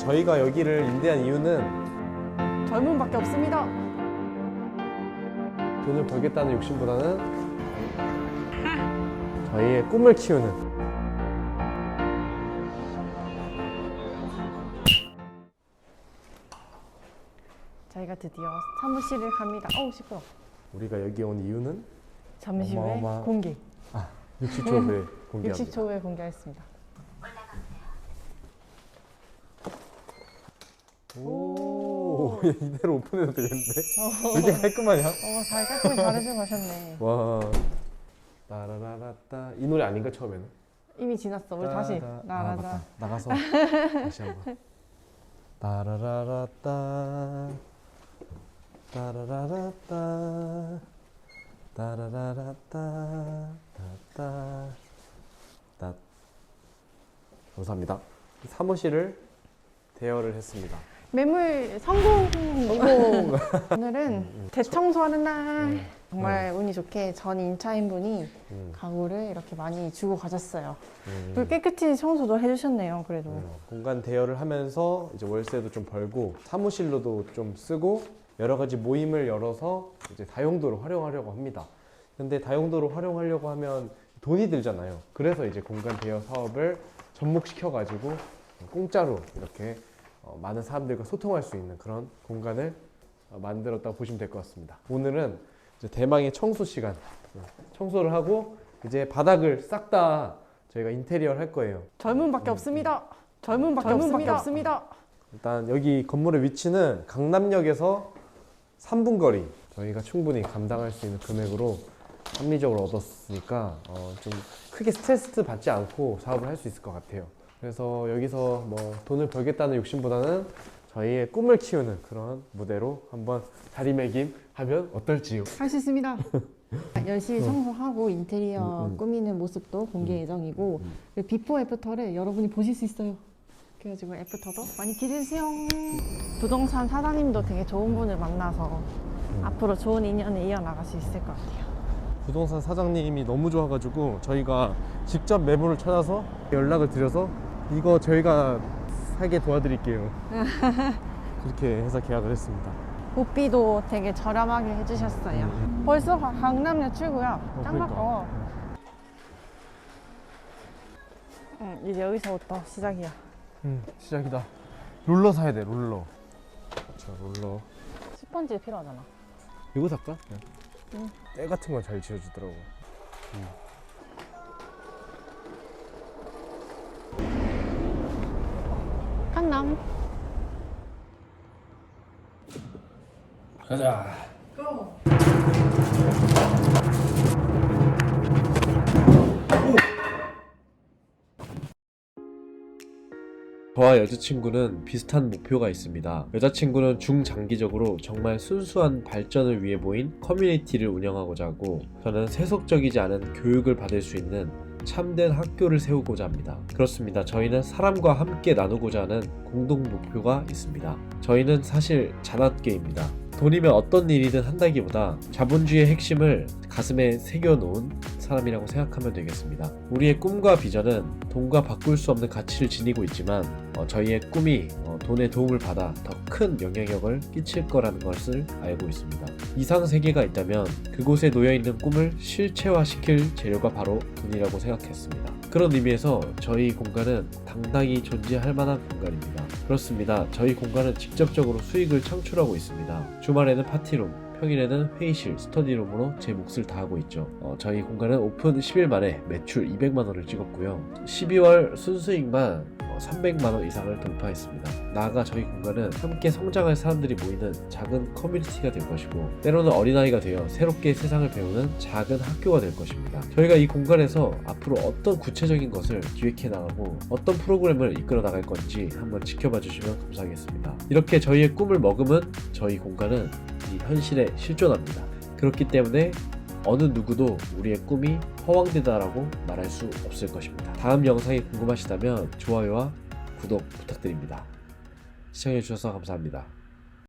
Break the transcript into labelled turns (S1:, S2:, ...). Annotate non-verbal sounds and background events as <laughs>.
S1: 저희가 여기를 임대한 이유는
S2: 젊음밖에 없습니다.
S1: 돈을 벌겠다는 욕심보다는 저희의 꿈을 키우는
S2: 저희가 드디어 사무실을 갑니다. 어우 시끄러.
S1: 우리가 여기 온 이유는
S2: 잠시 후에
S1: 어마어마-
S2: 공개.
S1: 60초 후에 <laughs> 공개합니다.
S2: 60초 후에 공개하겠습니다.
S1: 오, <laughs> 이대로 오픈해도 되겠는데? 왜 이렇게 깔끔하냐?
S2: 어, 잘 깔끔히 잘해주고 가셨네.
S1: 와, 따라라라따 이 노래 아닌가 처음에는?
S2: 이미 지났어. 우리 다시
S1: 따라- 아,
S2: 나가자.
S1: 맞다. 나가서 <laughs> 다시 한번. 따라라라따 따라라라따 따라라라따 따따 따 감사합니다. 사무실을 대여를 했습니다.
S2: 매물 성공.
S1: 성공! <laughs>
S2: 오늘은 대청소하는 날.
S1: 음.
S2: 정말 운이 좋게 전 임차인분이
S1: 음,
S2: 가구를 이렇게 많이 주고 가셨어요.
S1: 음.
S2: 물 깨끗이 청소도 해주셨네요. 그래도.
S1: 음, 공간 대여를 하면서 이제 월세도 좀 벌고 사무실로도 좀 쓰고 여러 가지 모임을 열어서 이제 다용도로 활용하려고 합니다. 근데 다용도로 활용하려고 하면 돈이 들잖아요. 그래서 이제 공간 대여 사업을 접목시켜 가지고 공짜로 이렇게 어, 많은 사람들과 소통할 수 있는 그런 공간을 어, 만들었다고 보시면 될 것 같습니다. 오늘은 대망의 청소 시간. 어, 청소를 하고 이제 바닥을 싹 다 저희가 인테리어를 할 거예요.
S2: 젊음밖에 없습니다. 젊음밖에,
S1: 젊음밖에
S2: 없습니다.
S1: 일단 여기 건물의 위치는 강남역에서 3분 거리 저희가 충분히 감당할 수 있는 금액으로 합리적으로 얻었으니까 어, 좀 크게 스트레스 받지 않고 사업을 할 수 있을 것 같아요. 그래서 여기서 뭐 돈을 벌겠다는 욕심보다는 저희의 꿈을 키우는 그런 무대로 한번 자리매김하면 어떨지요?
S2: 할 수 있습니다. <laughs> 열심히 청소하고 인테리어
S1: 음, 음.
S2: 꾸미는 모습도 공개 예정이고
S1: 음.
S2: 그리고 비포 애프터를 여러분이 보실 수 있어요. 그래가지고 애프터도 많이 기대해주세요. 부동산 사장님도 되게 좋은 분을 만나서 앞으로 좋은 인연을 이어나갈 수 있을 것 같아요.
S1: 부동산 사장님이 너무 좋아가지고 저희가 직접 매물을 찾아서 연락을 드려서 이거 저희가 사게 도와드릴게요. <laughs> 그렇게 해서 계약을 했습니다.
S2: 복비도 되게 저렴하게 해주셨어요.
S1: 음,
S2: 벌써 가- 강남역 출구야.
S1: 어,
S2: 짱
S1: 그러니까.
S2: 가까워. 응, 이제 여기서부터 시작이야.
S1: 음, 시작이다. 롤러 사야 돼, 롤러. 자, 롤러.
S2: 스펀지 필요하잖아.
S1: 이거 살까?
S2: 응.
S1: 때 같은 건 잘 지어주더라고.
S2: 강남.
S1: 가자. 저와 여자친구는 비슷한 목표가 있습니다. 여자친구는 중장기적으로 정말 순수한 발전을 위해 모인 커뮤니티를 운영하고자 하고 저는 세속적이지 않은 교육을 받을 수 있는 참된 학교를 세우고자 합니다. 그렇습니다. 저희는 사람과 함께 나누고자 하는 공동 목표가 있습니다. 저희는 사실 잔악계입니다. 돈이면 어떤 일이든 한다기보다 자본주의의 핵심을 가슴에 새겨놓은 사람이라고 생각하면 되겠습니다. 우리의 꿈과 비전은 돈과 바꿀 수 없는 가치를 지니고 있지만 어, 저희의 꿈이 어, 돈의 도움을 받아 더 큰 영향력을 끼칠 거라는 것을 알고 있습니다. 이상 세계가 있다면 그곳에 놓여 있는 꿈을 실체화시킬 재료가 바로 돈이라고 생각했습니다. 그런 의미에서 저희 공간은 당당히 존재할 만한 공간입니다. 그렇습니다. 저희 공간은 직접적으로 수익을 창출하고 있습니다. 주말에는 파티룸, 평일에는 회의실, 스터디룸으로 제 몫을 다하고 있죠. 어, 저희 공간은 오픈 10일 만에 매출 200만 원을 찍었고요. 12월 순수익만 300만 원 이상을 돌파했습니다. 나아가 저희 공간은 함께 성장할 사람들이 모이는 작은 커뮤니티가 될 것이고 때로는 어린아이가 되어 새롭게 세상을 배우는 작은 학교가 될 것입니다. 저희가 이 공간에서 앞으로 어떤 구체적인 것을 기획해 나가고 어떤 프로그램을 이끌어 나갈 건지 한번 지켜봐 주시면 감사하겠습니다. 이렇게 저희의 꿈을 머금은 저희 공간은 이 현실에 실존합니다. 그렇기 때문에 어느 누구도 우리의 꿈이 허황되다라고 말할 수 없을 것입니다. 다음 영상이 궁금하시다면 좋아요와 구독 부탁드립니다. 시청해주셔서 감사합니다.